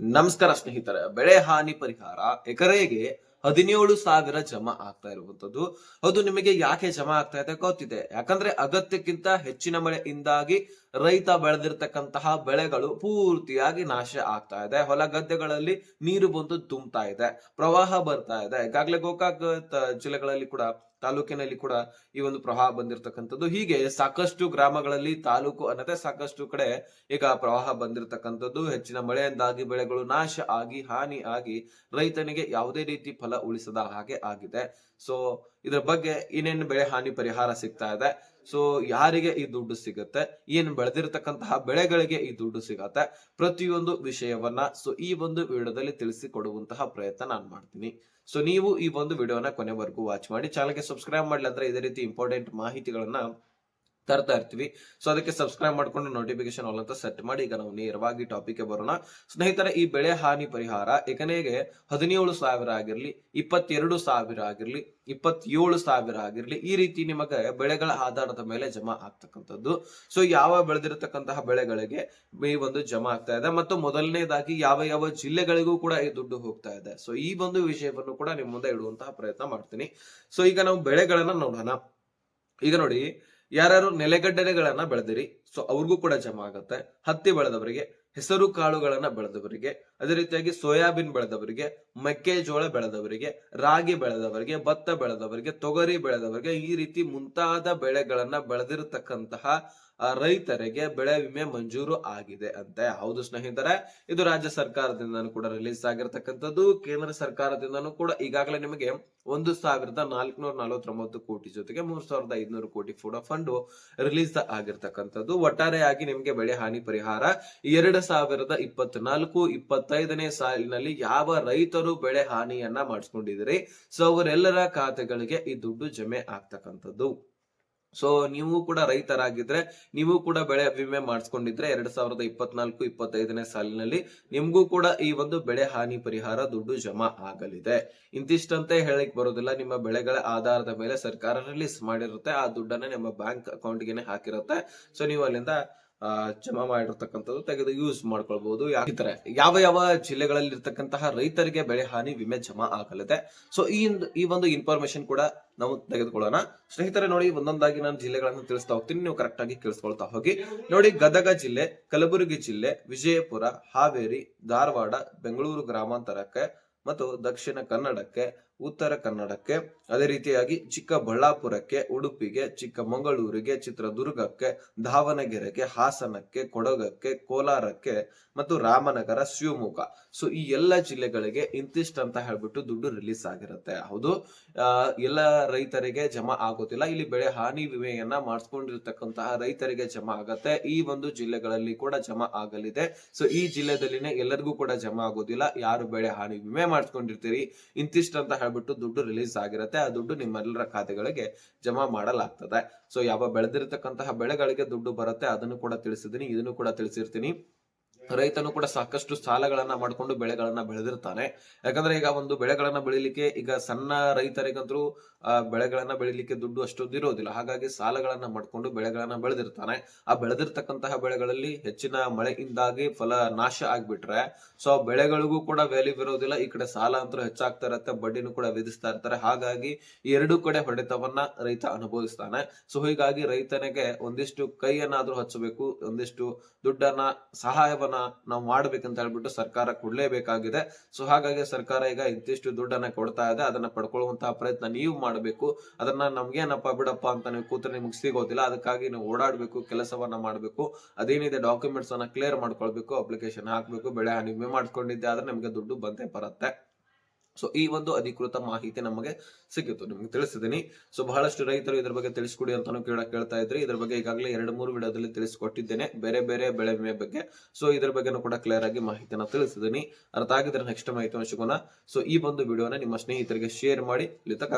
ನಮಸ್ಕಾರ ಸ್ನೇಹಿತರೆ, ಬೆಳೆ ಹಾನಿ ಪರಿಹಾರ ಎಕರೆಗೆ ಹದಿನೇಳು ಸಾವಿರ ಜಮಾ ಆಗ್ತಾ ಇರುವಂತದ್ದು ಅದು ನಿಮಗೆ ಯಾಕೆ ಜಮಾ ಆಗ್ತಾ ಇದೆ ಗೊತ್ತಿದೆ. ಯಾಕಂದ್ರೆ ಅಗತ್ಯಕ್ಕಿಂತ ಹೆಚ್ಚಿನ ಮಳೆಯಿಂದಾಗಿ ರೈತ ಬೆಳೆದಿರ್ತಕ್ಕಂತಹ ಬೆಳೆಗಳು ಪೂರ್ತಿಯಾಗಿ ನಾಶ ಆಗ್ತಾ ಇದೆ. ಹೊಲ ಗದ್ದೆಗಳಲ್ಲಿ ನೀರು ಬಂದು ತುಂಬತಾ ಇದೆ. ಪ್ರವಾಹ ಬರ್ತಾ ಇದೆ. ಈಗಾಗಲೇ ಗೋಕಾಕ್ ಜಿಲ್ಲೆಗಳಲ್ಲಿ ಕೂಡ ತಾಲೂಕಿನಲ್ಲಿ ಕೂಡ ಈ ಒಂದು ಪ್ರವಾಹ ಬಂದಿರತಕ್ಕಂಥದ್ದು. ಹೀಗೆ ಸಾಕಷ್ಟು ಗ್ರಾಮಗಳಲ್ಲಿ ತಾಲೂಕು ಅನ್ನದೇ ಸಾಕಷ್ಟು ಕಡೆ ಈಗ ಪ್ರವಾಹ ಬಂದಿರತಕ್ಕಂಥದ್ದು. ಹೆಚ್ಚಿನ ಮಳೆಯಿಂದಾಗಿ ಬೆಳೆಗಳು ನಾಶ ಆಗಿ, ಹಾನಿ ಆಗಿ ರೈತನಿಗೆ ಯಾವುದೇ ರೀತಿ ಫಲ ಉಳಿಸದ ಹಾಗೆ ಆಗಿದೆ. ಸೊ ಇದ್ರ ಬಗ್ಗೆ ಇನ್ನೇನು ಬೆಳೆ ಹಾನಿ ಪರಿಹಾರ ಸಿಗ್ತಾ ಇದೆ? ಸೊ ಯಾರಿಗೆ ಈ ದುಡ್ಡು ಸಿಗುತ್ತೆ? ಏನು ಬೆಳೆದಿರತಕ್ಕಂತಹ ಬೆಳೆಗಳಿಗೆ ಈ ದುಡ್ಡು ಸಿಗತ್ತೆ? ಪ್ರತಿಯೊಂದು ವಿಷಯವನ್ನ ಸೊ ಈ ಒಂದು ವಿಡಿಯೋದಲ್ಲಿ ತಿಳಿಸಿಕೊಡುವಂತಹ ಪ್ರಯತ್ನ ನಾನು ಮಾಡ್ತೀನಿ. ಸೊ ನೀವು ಈ ಒಂದು ವಿಡಿಯೋನ ಕೊನೆವರೆಗೂ ವಾಚ್ ಮಾಡಿ. ಚಾನಲ್ಗೆ ಸಬ್ಸ್ಕ್ರೈಬ್ ಮಾಡಲಿ ಅಂದ್ರೆ ಇದೇ ರೀತಿ ಇಂಪಾರ್ಟೆಂಟ್ ಮಾಹಿತಿಗಳನ್ನ ತರ್ತಾ ಇರ್ತೀವಿ. ಸೊ ಅದಕ್ಕೆ ಸಬ್ಸ್ಕ್ರೈಬ್ ಮಾಡ್ಕೊಂಡು ನೋಟಿಫಿಕೇಶನ್ ಆಲ್ ಅಂತ ಸೆಟ್ ಮಾಡಿ ಈಗ ನಾವು ನೇರವಾಗಿ ಟಾಪಿಕ್ಗೆ ಬರೋಣ. ಸ್ನೇಹಿತರ, ಈ ಬೆಳೆ ಹಾನಿ ಪರಿಹಾರ ಎಕನೆಗೆ ಹದಿನೇಳು ಸಾವಿರ ಆಗಿರ್ಲಿ, ಇಪ್ಪತ್ತೆರಡು ಸಾವಿರ ಆಗಿರ್ಲಿ, ಇಪ್ಪತ್ತೇಳು ಸಾವಿರ ಆಗಿರ್ಲಿ, ಈ ರೀತಿ ನಿಮಗೆ ಬೆಳೆಗಳ ಆಧಾರದ ಮೇಲೆ ಜಮಾ ಆಗ್ತಕ್ಕಂಥದ್ದು. ಸೊ ಯಾವ ಬೆಳೆದಿರತಕ್ಕಂತಹ ಬೆಳೆಗಳಿಗೆ ಈ ಒಂದು ಜಮಾ ಆಗ್ತಾ ಇದೆ. ಮತ್ತು ಮೊದಲನೇದಾಗಿ ಯಾವ ಯಾವ ಜಿಲ್ಲೆಗಳಿಗೂ ಕೂಡ ಈ ದುಡ್ಡು ಹೋಗ್ತಾ ಇದೆ. ಸೊ ಈ ಒಂದು ವಿಷಯವನ್ನು ಕೂಡ ನಿಮ್ಮ ಮುಂದೆ ಇಡುವಂತಹ ಪ್ರಯತ್ನ ಮಾಡ್ತೀನಿ. ಸೊ ಈಗ ನಾವು ಬೆಳೆಗಳನ್ನ ನೋಡೋಣ. ಈಗ ನೋಡಿ ಯಾರ್ಯಾರು ನೆಲೆಗಡ್ಡೆಗಳನ್ನ ಬೆಳೆದಿರಿ ಸೊ ಅವ್ರಿಗೂ ಕೂಡ ಜಮಾ ಆಗುತ್ತೆ. ಹತ್ತಿ ಬೆಳೆದವರಿಗೆ, ಹೆಸರು ಕಾಳುಗಳನ್ನ ಬೆಳೆದವರಿಗೆ, ಅದೇ ರೀತಿಯಾಗಿ ಸೋಯಾಬೀನ್ ಬೆಳೆದವರಿಗೆ, ಮೆಕ್ಕೆಜೋಳ ಬೆಳೆದವರಿಗೆ, ರಾಗಿ ಬೆಳೆದವರಿಗೆ, ಭತ್ತ ಬೆಳೆದವರಿಗೆ, ತೊಗರಿ ಬೆಳೆದವರಿಗೆ ಈ ರೀತಿ ಮುಂತಾದ ಬೆಳೆಗಳನ್ನ ಬೆಳೆದಿರತಕ್ಕಂತಹ ರೈತರಿಗೆ ಬೆಳೆ ವಿಮೆ ಮಂಜೂರು ಆಗಿದೆ ಅಂತೆ. ಹೌದು ಸ್ನೇಹಿತರೆ, ಇದು ರಾಜ್ಯ ಸರ್ಕಾರದಿಂದನೂ ಕೂಡ ರಿಲೀಸ್ ಆಗಿರತಕ್ಕಂಥದ್ದು. ಕೇಂದ್ರ ಸರ್ಕಾರದಿಂದನೂ ಕೂಡ ಈಗಾಗಲೇ ನಿಮಗೆ ಒಂದು ಸಾವಿರದ ನಾಲ್ಕುನೂರ ನಲವತ್ತೊಂಬತ್ತು ಕೋಟಿ ಜೊತೆಗೆ ಮೂರ್ ಸಾವಿರದ ಐದುನೂರು ಕೋಟಿ ಕೂಡ ಫಂಡ್ ರಿಲೀಸ್ ಆಗಿರ್ತಕ್ಕಂಥದ್ದು. ಒಟ್ಟಾರೆಯಾಗಿ ನಿಮಗೆ ಬೆಳೆ ಹಾನಿ ಪರಿಹಾರ ಎರಡು ಸಾವಿರದ ಇಪ್ಪತ್ನಾಲ್ಕು, ಇಪ್ಪತ್ತೈದನೇ ಸಾಲಿನಲ್ಲಿ ಯಾವ ರೈತರು ಬೆಳೆ ಹಾನಿಯನ್ನ ಮಾಡಿಸ್ಕೊಂಡಿದ್ದೀರಿ? ಸೊ ಅವರೆಲ್ಲರ ಖಾತೆಗಳಿಗೆ ಈ ದುಡ್ಡು ಜಮೆ ಆಗ್ತಕ್ಕಂಥದ್ದು. ಸೊ ನೀವು ಕೂಡ ರೈತರಾಗಿದ್ರೆ, ನೀವು ಕೂಡ ಬೆಳೆ ವಿಮೆ ಮಾಡಿಸ್ಕೊಂಡಿದ್ರೆ ಎರಡ್ ಸಾವಿರದ ಇಪ್ಪತ್ನಾಲ್ಕು, ಇಪ್ಪತ್ತೈದನೇ ಸಾಲಿನಲ್ಲಿ ನಿಮ್ಗೂ ಕೂಡ ಈ ಒಂದು ಬೆಳೆ ಹಾನಿ ಪರಿಹಾರ ದುಡ್ಡು ಜಮಾ ಆಗಲಿದೆ. ಇಂತಿಷ್ಟಂತೆ ಹೇಳಕ್ ಬರೋದಿಲ್ಲ, ನಿಮ್ಮ ಬೆಳೆಗಳ ಆಧಾರದ ಮೇಲೆ ಸರ್ಕಾರ ರಿಲೀಸ್ ಮಾಡಿರುತ್ತೆ, ಆ ದುಡ್ಡನ್ನ ನಿಮ್ಮ ಬ್ಯಾಂಕ್ ಅಕೌಂಟ್ಗೆನೆ ಹಾಕಿರುತ್ತೆ. ಸೊ ನೀವು ಅಲ್ಲಿಂದ ಜಮಾ ಮಾಡಿರ್ತಕ್ಕಂಥದ್ದು ತೆಗೆದು ಯೂಸ್ ಮಾಡ್ಕೊಳ್ಬಹುದು ಯಾಕಿದ್ರೆ ಯಾವ ಯಾವ ಜಿಲ್ಲೆಗಳಲ್ಲಿ ಇರ್ತಕ್ಕಂತಹ ರೈತರಿಗೆ ಬೆಳೆ ಹಾನಿ, ವಿಮೆ ಜಮಾ ಆಗಲಿದೆ. ಸೊ ಈ ಈ ಒಂದು ಇನ್ಫಾರ್ಮೇಶನ್ ಕೂಡ ನಾವು ತೆಗೆದುಕೊಳ್ಳೋಣ. ಸ್ನೇಹಿತರೆ, ನೋಡಿ, ಒಂದೊಂದಾಗಿ ನಾನು ಜಿಲ್ಲೆಗಳನ್ನು ತಿಳಿಸ್ತಾ ಹೋಗ್ತೀನಿ. ನೀವು ಕರೆಕ್ಟ್ ಆಗಿ ಕೇಳಿಸ್ಕೊಳ್ತಾ ಹೋಗಿ. ನೋಡಿ, ಗದಗ ಜಿಲ್ಲೆ, ಕಲಬುರಗಿ ಜಿಲ್ಲೆ, ವಿಜಯಪುರ, ಹಾವೇರಿ, ಧಾರವಾಡ, ಬೆಂಗಳೂರು ಗ್ರಾಮಾಂತರಕ್ಕೆ ಮತ್ತು ದಕ್ಷಿಣ ಕನ್ನಡಕ್ಕೆ ಉತ್ತರ ಕನ್ನಡಕ್ಕೆ, ಅದೇ ರೀತಿಯಾಗಿ ಚಿಕ್ಕಬಳ್ಳಾಪುರಕ್ಕೆ, ಉಡುಪಿಗೆ, ಚಿಕ್ಕಮಗಳೂರಿಗೆ, ಚಿತ್ರದುರ್ಗಕ್ಕೆ, ದಾವಣಗೆರೆಗೆ, ಹಾಸನಕ್ಕೆ, ಕೊಡಗಕ್ಕೆ, ಕೋಲಾರಕ್ಕೆ ಮತ್ತು ರಾಮನಗರ, ಶಿವಮೊಗ್ಗ. ಸೊ ಈ ಎಲ್ಲ ಜಿಲ್ಲೆಗಳಿಗೆ ಇಂತಿಷ್ಟು ಅಂತ ಹೇಳ್ಬಿಟ್ಟು ದುಡ್ಡು ರಿಲೀಸ್ ಆಗಿರುತ್ತೆ. ಹೌದು. ಎಲ್ಲ ರೈತರಿಗೆ ಜಮಾ ಆಗೋದಿಲ್ಲ. ಇಲ್ಲಿ ಬೆಳೆ ಹಾನಿ ವಿಮೆಯನ್ನ ಮಾಡಿಸ್ಕೊಂಡಿರ್ತಕ್ಕಂತಹ ರೈತರಿಗೆ ಜಮಾ ಆಗತ್ತೆ. ಈ ಒಂದು ಜಿಲ್ಲೆಗಳಲ್ಲಿ ಕೂಡ ಜಮಾ ಆಗಲಿದೆ. ಸೊ ಈ ಜಿಲ್ಲೆದಲ್ಲಿನೇ ಎಲ್ಲರಿಗೂ ಕೂಡ ಜಮಾ ಆಗೋದಿಲ್ಲ. ಯಾರು ಬೆಳೆ ಹಾನಿ ವಿಮೆ ಮಾಡಿಸ್ಕೊಂಡಿರ್ತೀರಿ? ಇಂತಿಷ್ಟು ಅಂತ ಹೇಳ್ಬಿಟ್ಟು ದುಡ್ಡು ರಿಲೀಸ್ ಆಗಿರುತ್ತೆ, ಆ ದುಡ್ಡು ನಿಮ್ಮೆಲ್ಲರ ಖಾತೆಗಳಿಗೆ ಜಮಾ ಮಾಡಲಾಗ್ತದೆ. ಸೊ ಯಾವ ಬೆಳೆದಿರತಕ್ಕಂತಹ ಬೆಳೆಗಳಿಗೆ ದುಡ್ಡು ಬರುತ್ತೆ, ಅದನ್ನು ಕೂಡ ತಿಳಿಸಿದೀನಿ ಇದನ್ನು ಕೂಡ ತಿಳಿಸಿರ್ತೀನಿ. ರೈತನು ಕೂಡ ಸಾಕಷ್ಟು ಸಾಲಗಳನ್ನ ಮಾಡ್ಕೊಂಡು ಬೆಳೆಗಳನ್ನ ಬೆಳೆದಿರ್ತಾನೆ. ಯಾಕಂದ್ರೆ ಈಗ ಒಂದು ಬೆಳೆಗಳನ್ನ ಬೆಳಿಲಿಕ್ಕೆ ಈಗ ಸಣ್ಣ ರೈತರಿಗಂತರೂ ಬೆಳೆಗಳನ್ನ ಬೆಳಿಲಿಕ್ಕೆ ದುಡ್ಡು ಅಷ್ಟೊಂದು ಇರೋದಿಲ್ಲ. ಹಾಗಾಗಿ ಸಾಲಗಳನ್ನ ಮಾಡ್ಕೊಂಡು ಬೆಳೆಗಳನ್ನ ಬೆಳೆದಿರ್ತಾನೆ. ಆ ಬೆಳೆದಿರ್ತಕ್ಕಂತಹ ಬೆಳೆಗಳಲ್ಲಿ ಹೆಚ್ಚಿನ ಮಳೆಯಿಂದಾಗಿ ಫಲ ನಾಶ ಆಗ್ಬಿಟ್ರೆ, ಸೊ ಬೆಳೆಗಳಿಗೂ ಕೂಡ ವ್ಯಾಲ್ಯೂ ಇರೋದಿಲ್ಲ. ಈ ಕಡೆ ಸಾಲ ಅಂತೂ ಹೆಚ್ಚಾಗ್ತಾ ಇರತ್ತೆ, ಬಡ್ಡಿನೂ ಕೂಡ ವಿಧಿಸ್ತಾ ಇರ್ತಾರೆ. ಹಾಗಾಗಿ ಎರಡೂ ಕಡೆ ಹೊಡೆತವನ್ನ ರೈತ ಅನುಭವಿಸ್ತಾನೆ. ಸೊ ಹೀಗಾಗಿ ರೈತನಿಗೆ ಒಂದಿಷ್ಟು ಕೈಯನ್ನಾದ್ರೂ ಹಚ್ಚಬೇಕು, ಒಂದಿಷ್ಟು ದುಡ್ಡನ್ನ, ಸಹಾಯವನ್ನ ನಾವು ಮಾಡ್ಬೇಕಂತ ಹೇಳ್ಬಿಟ್ಟು ಸರ್ಕಾರ ಕೊಡ್ಲೇಬೇಕಾಗಿದೆ. ಸೊ ಹಾಗಾಗಿ ಸರ್ಕಾರ ಈಗ ಇಂತಿಷ್ಟು ದುಡ್ಡನ್ನ ಕೊಡ್ತಾ ಇದೆ. ಅದನ್ನ ಪಡ್ಕೊಳ್ಳುವಂತಹ ಪ್ರಯತ್ನ ನೀವು ಮಾಡಬೇಕು. ಅದನ್ನ ನಮ್ಗೇನಪ್ಪ ಬಿಡಪ್ಪ ಅಂತ ನೀವು ಕೂತ್ರೆ ನಿಮ್ಗೆ ಸಿಗೋದಿಲ್ಲ. ಅದಕ್ಕಾಗಿ ನೀವು ಓಡಾಡ್ಬೇಕು, ಕೆಲಸವನ್ನ ಮಾಡ್ಬೇಕು. ಅದೇನಿದೆ ಡಾಕ್ಯುಮೆಂಟ್ಸ್ ಅನ್ನ ಕ್ಲಿಯರ್ ಮಾಡ್ಕೊಳ್ಬೇಕು ಅಪ್ಲಿಕೇಶನ್ ಹಾಕ್ಬೇಕು, ಬೆಳೆ ಹಾನಿ ವಿಮೆ ಮಾಡ್ಕೊಂಡಿದ್ದೆ ಆದ್ರೆ ನಿಮ್ಗೆ ದುಡ್ಡು ಬಂದೇ ಬರುತ್ತೆ. ಸೊ ಈ ಒಂದು ಅಧಿಕೃತ ಮಾಹಿತಿ ನಮಗೆ ಸಿಕ್ಕಿತ್ತು ನಿಮ್ಗೆ ತಿಳಿಸಿದ್ದೀನಿ ಸೊ ಬಹಳಷ್ಟು ರೈತರು ಇದ್ರ ಬಗ್ಗೆ ತಿಳಿಸ್ಕೊಡಿ ಅಂತಾನು ಕೇಳ, ಕೇಳ್ತಾ ಇದ್ರಿ. ಇದ್ರ ಬಗ್ಗೆ ಈಗಾಗಲೇ ಎರಡು, ಮೂರು ವಿಡಿಯೋದಲ್ಲಿ ತಿಳಿಸ್ಕೊಟ್ಟಿದ್ದೇನೆ. ಬೇರೆ ಬೇರೆ ಬೆಳೆ ವಿಮೆ ಬಗ್ಗೆ. ಸೊ ಇದ್ರ ಬಗ್ಗೆನೂ ಕೂಡ ಕ್ಲಿಯರ್ ಆಗಿ ಮಾಹಿತಿನ ತಿಳಿಸಿದ್ದೀನಿ ಅರ್ಥ ಆಗಿದ್ರೆ ನೆಕ್ಸ್ಟ್ ಮಾಹಿತಿ ಸಿಗೋಣ ಸೊ ಈ ಒಂದು ವಿಡಿಯೋನ ನಿಮ್ಮ ಸ್ನೇಹಿತರಿಗೆ ಶೇರ್ ಮಾಡಿ. ಇಲ್ಲಿ ತಕ